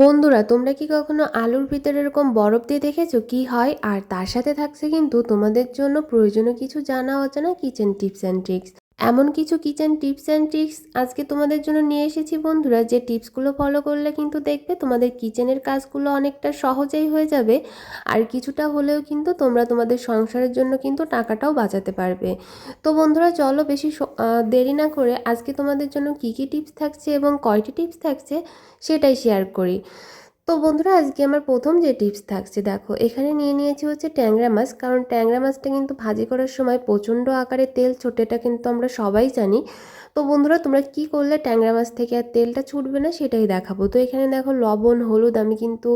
বন্ধুরা, তোমরা কি কখনো আলুর ভিতরে এরকম বরফ দিয়ে দেখেছ? কি হয়? আর তার সাথে থাকছে কিন্তু তোমাদের জন্য প্রয়োজনীয় কিছু জানা অজানা কিচেন টিপস অ্যান্ড ট্রিক্স এমন কিছু কিচেন টিপস অ্যান্ড ট্রিক্স আজকে তোমাদের জন্য নিয়ে এসেছি বন্ধুরা, যে টিপসগুলো ফলো করলে কিন্তু দেখবে তোমাদের কিচেনের কাজগুলো অনেকটা সহজেই হয়ে যাবে আর কিছুটা হলেও কিন্তু তোমরা তোমাদের সংসারের জন্য কিন্তু টাকাটাও বাঁচাতে পারবে। তো বন্ধুরা, চলো বেশি দেরি না করে আজকে তোমাদের জন্য কী কী টিপস থাকছে এবং কয়টি টিপস থাকছে সেটাই শেয়ার করি। তো বন্ধুরা, আজকে আমার প্রথম যে টিপস থাকছে, দেখো, এখানে নিয়ে নিয়েছি হচ্ছে ট্যাংরা মাছ কারণ ট্যাংরা মাছটা কিন্তু ভাজি করার সময় প্রচণ্ড আকারে তেল ছোটেটা কিন্তু আমরা সবাই জানি। তো বন্ধুরা, তোমরা কি করলে ট্যাংরা মাছ থেকে আর তেলটা ছুটবে না, সেটাই দেখাবো। তো এখানে দেখো, লবণ, হলুদ আমি কিন্তু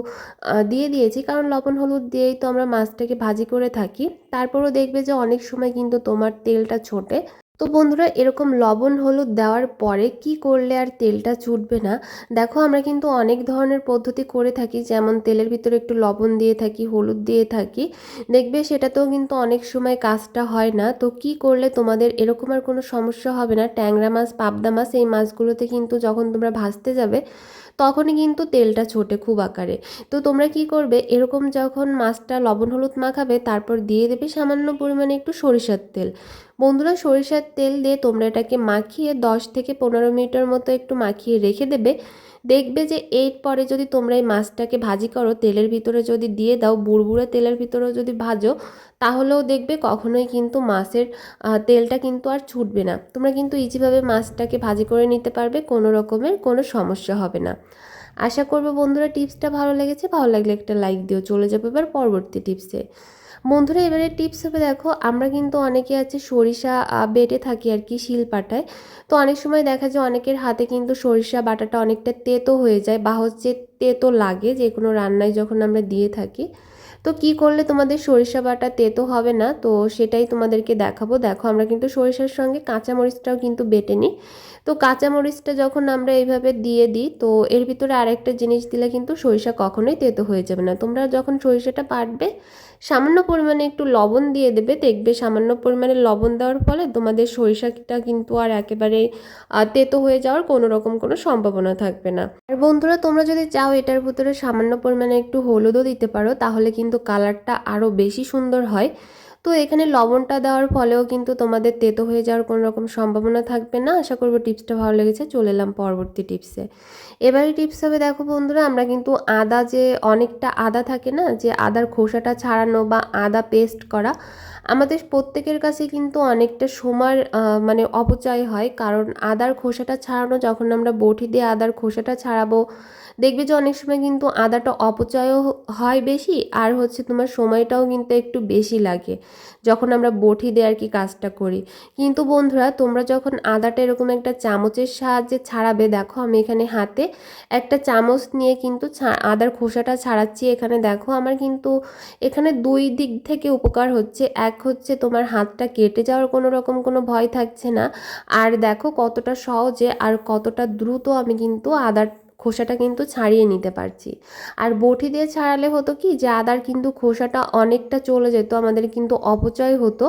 দিয়ে দিয়েছি। কারণ লবণ, হলুদ দিয়েই তো আমরা মাছটাকে ভাজি করে থাকি। তারপরও দেখবে যে অনেক সময় কিন্তু তোমার তেলটা ছোটে। তো বন্ধুরা, এরকম লবণ হলুদ দেওয়ার পরে কি করলে আর তেলটা ছুটবে না? দেখো, আমরা কিন্তু অনেক ধরনের পদ্ধতি করে থাকি। যেমন তেলের ভিতরে একটু লবণ দিয়ে থাকি, হলুদ দিয়ে থাকি। দেখবে সেটাতেও কিন্তু অনেক সময় কাজটা হয় না। তো কি করলে তোমাদের এরকম আর কোনো সমস্যা হবে না? ট্যাংরা মাছ, পাবদা মাছ, এই মাছগুলোতে কিন্তু যখন তোমরা ভাজতে যাবে, তখনই কিন্তু তেলটা ছোটে খুব আকারে। তো তোমরা কি করবে, এরকম যখন মাছটা লবণ হলুদ মাখাবে, তারপর দিয়ে দেবে সামান্য পরিমাণে একটু সরিষার তেল। বন্ধুরা সরিষার তেল দিয়ে তোমরা এটাকে মাখিয়ে দশ থেকে পনেরো মিনিটের মতো একটু মাখিয়ে রেখে দেবে। দেখবে যে এর পরে যদি তোমরা এই মাছটাকে ভাজি করো, তেলের ভিতরে যদি দিয়ে দাও, বুড়বুড়ে তেলের ভিতরেও যদি ভাজো, তাহলেও দেখবে কখনোই কিন্তু মাছের তেলটা কিন্তু আর ছুটবে না। তোমরা কিন্তু ইজিভাবে মাছটাকে ভাজি করে নিতে পারবে, কোনো রকমের কোনো সমস্যা হবে না। আশা করব বন্ধুরা টিপসটা ভালো লেগেছে। ভালো লাগলে একটা লাইক দিও। চলে যাবে এবার পরবর্তী টিপসে। বন্ধুরা, এবারে টিপস হবে দেখো, আমরা কিন্তু অনেকে আছে সরিষা বেটে থাকি আর কি শিল পাটায়। তো অনেক সময় দেখা যায় অনেকের হাতে কিন্তু সরিষা বাটাটা অনেকটা তেতো হয়ে যায় বা হচ্ছে তেতো লাগে যে কোনো রান্নায় যখন আমরা দিয়ে থাকি। তো কি করলে তোমাদের সরিষা বাটা তেতো হবে না? তো সেটাই তোমাদেরকে দেখাবো। দেখো, আমরা কিন্তু সরিষার সঙ্গে কাঁচামরিচটাও কিন্তু বেটে নিই। তো কাঁচামরিচটা যখন আমরা এইভাবে দিয়ে দিই, তো এর ভিতরে আরেকটা জিনিস দিলে কিন্তু সরিষা কখনোই তেতো হয়ে যাবে না। তোমরা যখন সরিষাটা বাটবে সামান্য পরিমাণে একটু লবণ দিয়ে দেবে। দেখবে সামান্য পরিমাণে লবণ দেওয়ার ফলে তোমাদের সরিষাটা কিন্তু আর একেবারে তেতো হয়ে যাওয়ার কোনো রকম কোনো সম্ভাবনা থাকবে না। আর বন্ধুরা, তোমরা যদি চাও এটার ভিতরে সামান্য পরিমাণে একটু হলুদও দিতে পারো, তাহলে কিন্তু কালারটা আরও বেশি সুন্দর হয়। তো এখানে লবণটা দেওয়ার ফলেও কিন্তু তোমাদের তেতো হয়ে যাওয়ার কোনো রকম সম্ভাবনা থাকবে না। আশা করব টিপসটা ভালো লেগেছে। চলে এলাম পরবর্তী টিপসে। এবারে টিপস হবে, দেখো বন্ধুরা, আমরা কিন্তু আদা যে অনেকটা আদা থাকে না, যে আদার খোসাটা ছাড়ানো বা আদা পেস্ট করা, আমাদের প্রত্যেকের কাছে কিন্তু অনেকটা সময় মানে অপচয় হয়। কারণ আদার খোসাটা ছাড়ানো, যখন আমরা বটি দিয়ে আদার খোসাটা ছাড়াবো দেখবে যে অনেক সময় কিন্তু আদাটা অপচয়ও হয় বেশি আর হচ্ছে তোমার সময়টাও কিন্তু একটু বেশি লাগে। যখন আমরা বটি দিয়ে আর কি কাজটা করি। কিন্তু বন্ধুরা, তোমরা যখন আদাটা এরকম একটা চামচের সাহায্যে ছাড়াবে, দেখো আমি এখানে হাতে একটা চামচ নিয়ে কিন্তু আদার খোসাটা ছাড়াচ্ছি। এখানে দেখো আমার কিন্তু এখানে দুই দিক থেকে উপকার হচ্ছে। এক হচ্ছে তোমার হাতটা কেটে যাওয়ার কোনো রকম কোনো ভয় থাকছে না। আর দেখো কতটা সহজে আর কতটা দ্রুত আমি কিন্তু আদার খোসাটা কিন্তু ছাড়িয়ে নিতে পারছি। আর বটি দিয়ে ছাড়ালে হতো কি যে আদার কিন্তু খোসাটা অনেকটা চলে যেত, আমাদের কিন্তু অপচয় হতো।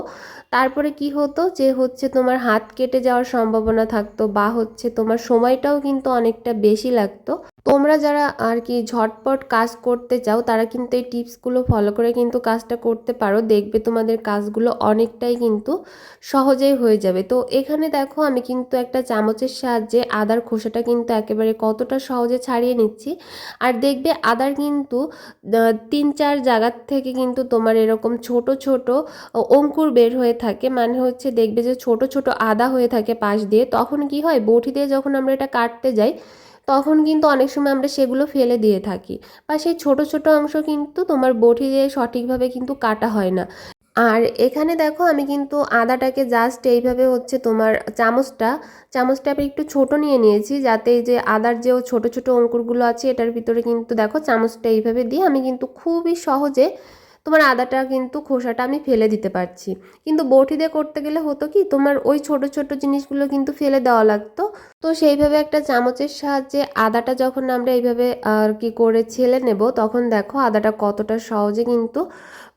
তারপরে কি হতো যে হচ্ছে তোমার হাত কেটে যাওয়ার সম্ভাবনা থাকতো বা হচ্ছে তোমার সময়টাও কিন্তু অনেকটা বেশি লাগতো। তোমরা যারা আর কি ঝটপট কাজ করতে চাও, তারা কিন্তু এই টিপসগুলো ফলো করে কিন্তু কাজটা করতে পারো। দেখবে তোমাদের কাজগুলো অনেকটাই কিন্তু সহজেই হয়ে যাবে। তো এখানে দেখো, আমি কিন্তু একটা চামচের সাহায্যে আদার খোসাটা কিন্তু একেবারে কতটা সহজে ছাড়িয়ে নিচ্ছি। আর দেখবে আদার কিন্তু তিন চার জায়গার থেকে কিন্তু তোমার এরকম ছোট ছোট অঙ্কুর বের হয়ে থাকে। মানে হচ্ছে দেখবে যে ছোট ছোট আদা হয়ে থাকে পাশ দিয়ে। তখন কি হয়, বটি দিয়ে যখন আমরা এটা কাটতে যাই তখন কিন্তু অনেক সময় আমরা সেগুলো ফেলে দিয়ে থাকি। বা সেই ছোট ছোট অংশ কিন্তু তোমার বটি দিয়ে সঠিকভাবে কিন্তু কাটা হয় না। আর এখানে দেখো আমি কিন্তু আদাটাকে জাস্ট এইভাবে হচ্ছে তোমার চামচটা চামচটা আমি একটু ছোট নিয়ে নিয়েছি যাতে যে আদার যে ছোট ছোট অঙ্কুরগুলো আছে এটার ভিতরে কিন্তু দেখো চামচটা এইভাবে দিয়ে আমি কিন্তু খুবই সহজে তোমার আদাটা কিন্তু খোসাটা আমি ফেলে দিতে পারছি। কিন্তু বটি দিয়ে করতে গেলে হতো কি, তোমার ওই ছোট ছোট জিনিসগুলো কিন্তু ফেলে দেওয়া লাগতো। তো সেইভাবে একটা চামচের সাহায্যে আদাটা যখন আমরা এইভাবে আর কি করে ছেলে নেব, তখন দেখো আদাটা কতটা সহজে কিন্তু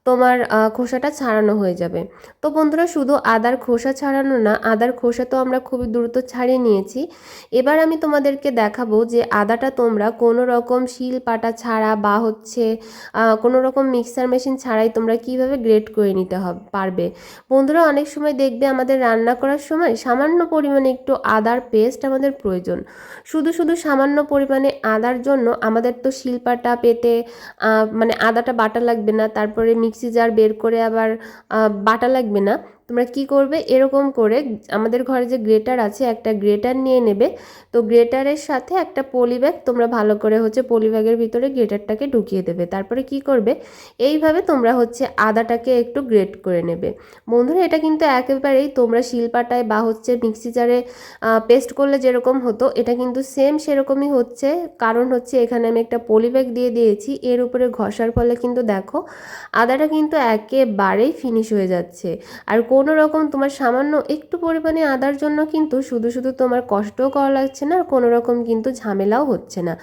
তোমার খোসাটা ছাড়ানো হয়ে যাবে। তো বন্ধুরা, শুধু আদার খোসা ছাড়ানো না, আদার খোসা তো আমরা খুবই দ্রুত ছাড়িয়ে নিয়েছি। এবার আমি তোমাদেরকে দেখাবো যে আদাটা তোমরা কোনো রকম শিল পাটা ছাড়া বা হচ্ছে কোনো রকম মিক্সার মেশিন ছাড়াই তোমরা কীভাবে গ্রেট করে নিতে হবে, পারবে। বন্ধুরা, অনেক সময় দেখবে আমাদের রান্না করার সময় সামান্য পরিমাণে একটু আদার পেস্ট আমাদের প্রয়োজন। শুধু শুধু সামান্য পরিমাণে আদার জন্য আমাদের তো শিলপাটা পেতে মানে আদাটা বাটা লাগবে না, তারপরে মিক্সি জার বের করে আবার বাটা লাগবে না। তোমরা কি করবে? এরকম করে আমাদের ঘরে যে গ্রেটার আছে, একটা গ্রেটার নিয়ে নেবে। তো গ্রেটারের সাথে একটা পলিব্যাগ তোমরা ভালো করে হচ্ছে পলিব্যাগের ভিতরে গ্রেটারটাকে ঢুকিয়ে দেবে। তারপরে কি করবে? এইভাবে তোমরা হচ্ছে আদাটাকে একটু গ্রেট করে নেবে। বন্ধুরা, এটা কিন্তু একেবারেই তোমরা শিলপাটায় বা হচ্ছে মিক্সি জারে পেস্ট করলে যেরকম হতো, এটা কিন্তু সেম সেরকমই হচ্ছে। কারণ হচ্ছে এখানে আমি একটা পলিব্যাগ দিয়ে দিয়েছি, এর উপরে ঘষার ফলে কিন্তু দেখো, আদাটা কিন্তু একেবারেই ফিনিশ হয়ে যাচ্ছে। আর কোনো রকম তোমার সামান্য একটু পরিমাণে আদার জন্য কিন্তু শুধু শুধু তোমার কষ্টও করা লাগছে না, আর কোনো রকম কিন্তু ঝামেলাও হচ্ছে না।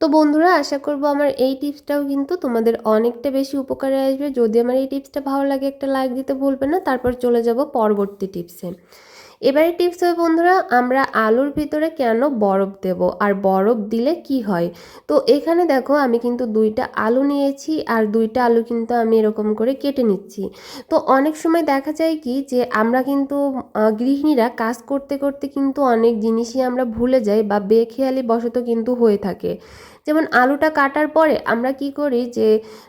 তো বন্ধুরা, আশা করব আমার এই টিপসটাও কিন্তু তোমাদের অনেকটা বেশি উপকারে আসবে। যদি আমার এই টিপসটা ভালো লাগে একটা লাইক দিতে ভুলবে না, তারপর চলে যাব পরবর্তী টিপসে। এবারে টিপস হবে বন্ধুরা, আমরা আলুর ভিতরে কেন বরফ দেব আর বরফ দিলে কি হয়? তো এখানে দেখো আমি কিন্তু দুইটা আলু নিয়েছি আর দুইটা আলু কিন্তু আমি এরকম করে কেটে নিচ্ছি। তো অনেক সময় দেখা যায় কি যে আমরা কিন্তু গৃহিণীরা কাজ করতে করতে কিন্তু অনেক জিনিসই আমরা ভুলে যাই বা বেখেয়ালি বশত কিন্তু হয়ে থাকে। যেমন আলুটা কাটার পরে আমরা কি করি যে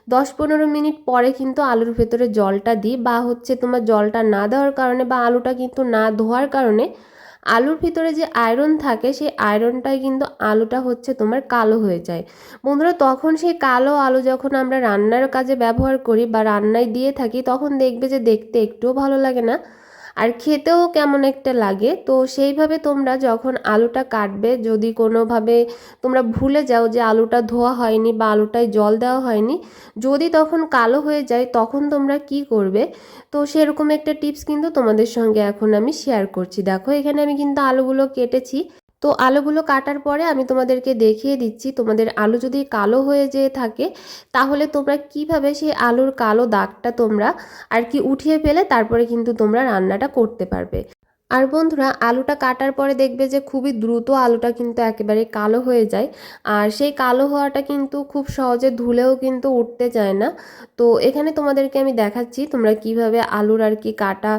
দশ পনেরো মিনিট পরে কিন্তু আলুর ভেতরে জলটা দিই বা হচ্ছে তোমার জলটা না দেওয়ার কারণে বা আলুটা কিন্তু না ধোয়ার কারণে আলুর ভিতরে যে আয়রন থাকে সেই আয়রনটাই কিন্তু আলুটা হচ্ছে তোমার কালো হয়ে যায়। বন্ধুরা, তখন সেই কালো আলু যখন আমরা রান্নার কাজে ব্যবহার করি বা রান্নায় দিয়ে থাকি, তখন দেখবে যে দেখতে একটুও ভালো লাগে না। আর খেতেও কেমন একটা লাগে। তো সেইভাবে তোমরা যখন আলুটা কাটবে, যদি কোনোভাবে তোমরা ভুলে যাও যে আলুটা ধোয়া হয়নি বা আলুটায় জল দেওয়া হয়নি, যদি তখন কালো হয়ে যায়, তখন তোমরা কি করবে? তো সেরকম একটা টিপস কিন্তু তোমাদের সঙ্গে এখন আমি শেয়ার করছি। দেখো, এখানে আমি কিন্তু আলুগুলো কেটেছি। তো আলোগুলো কাটার পরে আমি তোমাদেরকে দেখিয়ে দিচ্ছি, তোমাদের আলু যদি কালো হয়ে যেয়ে থাকে, তাহলে তোমরা কীভাবে সেই আলুর কালো দাগটা তোমরা আর কি উঠিয়ে ফেলে, তারপরে কিন্তু তোমরা রান্নাটা করতে পারবে। আর বন্ধুরা, আলুটা কাটার পরে দেখবে যে খুবই দ্রুত আলুটা কিন্তু একেবারে কালো হয়ে যায়। আর সেই কালো হওয়াটা কিন্তু খুব সহজে ধুলেও কিন্তু উঠতে চায় না। তো এখানে তোমাদেরকে আমি দেখাচ্ছি তোমরা কীভাবে আলুর আর কি কাটা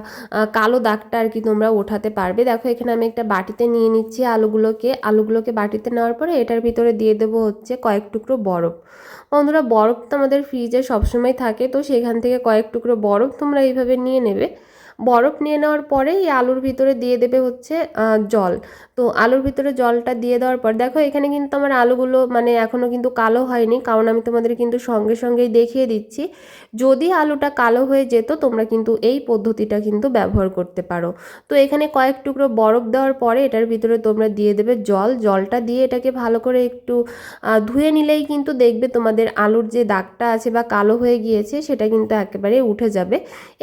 কালো দাগটা আর কি তোমরা ওঠাতে পারবে। দেখো, এখানে আমি একটা বাটিতে নিয়ে নিচ্ছি আলুগুলোকে। আলুগুলোকে বাটিতে নেওয়ার পরে এটার ভিতরে দিয়ে দেবো হচ্ছে কয়েক টুকরো বরফ। বন্ধুরা, বরফ তো আমাদের ফ্রিজে সবসময় থাকে, তো সেখান থেকে কয়েক টুকরো বরফ তোমরা এইভাবে নিয়ে নেবে। বরফ নিয়ে নেওয়ার পরে এই আলুর ভিতরে দিয়ে দেবে হচ্ছে জল। তো আলুর ভিতরে জলটা দিয়ে দেওয়ার পর, দেখো এখানে কিন্তু আমার আলুগুলো মানে এখনও কিন্তু কালো হয়নি, কারণ আমি তোমাদের কিন্তু সঙ্গে সঙ্গেই দেখিয়ে দিচ্ছি। যদি আলুটা কালো হয়ে যেত, তোমরা কিন্তু এই পদ্ধতিটা কিন্তু ব্যবহার করতে পারো। তো এখানে কয়েক টুকরো বরফ দেওয়ার পরে এটার ভিতরে তোমরা দিয়ে দেবে জল। জলটা দিয়ে এটাকে ভালো করে একটু ধুয়ে নিলেই কিন্তু দেখবে তোমাদের আলুর যে দাগটা আছে বা কালো হয়ে গিয়েছে, সেটা কিন্তু একেবারে উঠে যাবে।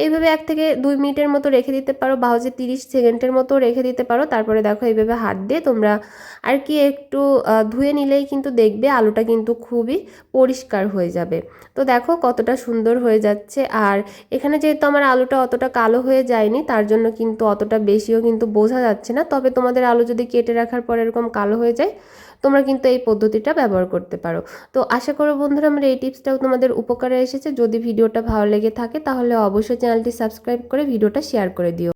এইভাবে এক থেকে দুই মিনিটের মতো রেখে দিতে পারো বা হচ্ছে তিরিশ সেকেন্ডের মতো রেখে দিতে পারো। তারপরে দেখো এইভাবে হাত দিয়ে তোমরা আর কি একটু ধুয়ে নিলেই কিন্তু দেখবে আলুটা কিন্তু খুবই পরিষ্কার হয়ে যাবে। তো দেখো কতটা সুন্দর হয়ে যাচ্ছে। আর এখানে যেহেতু আমার আলুটা অতটা কালো হয়ে যায়নি, তার জন্য কিন্তু অতটা বেশিও কিন্তু বোঝা যাচ্ছে না। তবে তোমাদের আলু যদি কেটে রাখার পর এরকম কালো হয়ে যায় তোমরা কিন্তু এই পদ্ধতিটা ব্যবহার করতে পারো। তো আশা করো বন্ধুরা, আমার এই টিপসটাও তোমাদের উপকারে এসেছে। যদি ভিডিওটা ভালো লেগে থাকে, তাহলে অবশ্যই চ্যানেলটি সাবস্ক্রাইব করে ভিডিওটা শেয়ার করে দিও।